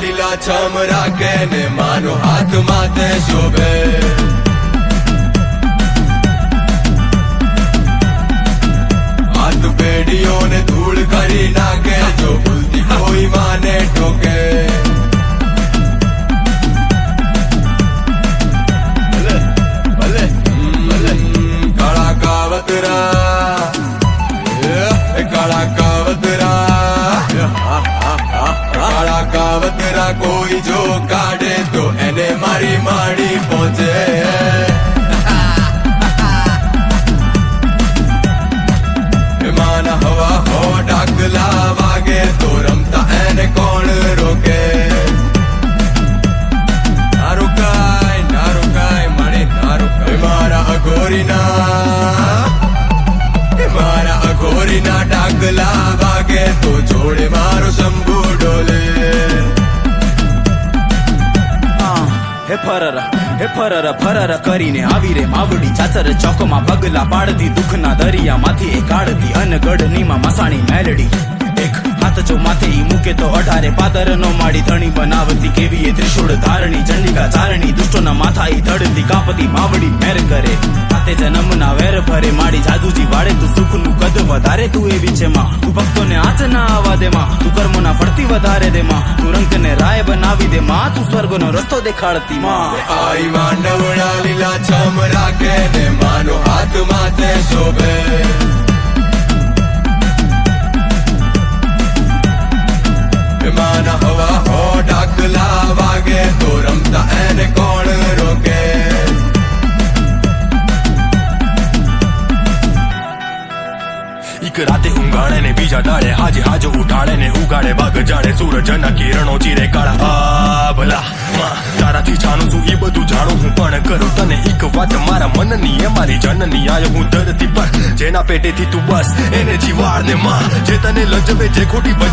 લીલા છમ રાખે ને માનો હાથ માથે શોભે. ધૂળ કરી નાખે કાવતરા કોઈ જો કાઢે તો એને મારી માડી પહોંચે. મારા અઘોરીના મારા અઘોરીના ડાકલા વાગે તો જોડે મારો શંભુ હે ફરર હે ફરર ફરર કરીને આવી રે માવડી ચાચર ચોકમાં પગલા પાડતી દુઃખના દરિયામાંથી એ કાઢતી અનગઢનીમાં મસાણી મેલડી. એક હાથ જો માથે ઈ મૂકે તો અઢારે પાદર નો માડી ધણી બનાવતી કેવી એ ત્રિશુળ ધારણી ચંડિકા ચારણી, દુષ્ટોના માથા ઈ ધડતી કાપતી માવડી મેર કરે. હાથે જન્મના વેર ભરે માડી જાદુજી વાળે સુખનું કદ વધારે તું એવી છે માં. તું ભક્તોને આંચ ના આવવા દે માં. તું કર્મોના ફરતી વધારે દે માં. તું રંગને રાય બનાવી દે માં. તું સ્વર્ગનો રસ્તો દેખાડતી માં. આઈ માંડવડા લીલા છમ રાખે ને માનો હાથ માથે શોભે. એક રાતે ઊંઘાડે ને બીજા દાડે હાજે હાજો ઉઠાડે ને ઉગાડે બાગ જાડે સૂરજના કિરણો ચીરે કાળા. ભલા તારાથી જાણું છું એ બધું જાણું હું પણ કરું તને એક વાત મારા મનની, એ મારી જનની, આયો હું ધરતી પર. જેના પેટેથી તું બસ, એને જીવાડ ને માં, જે તને લજવે, જે ખોટી ભજવે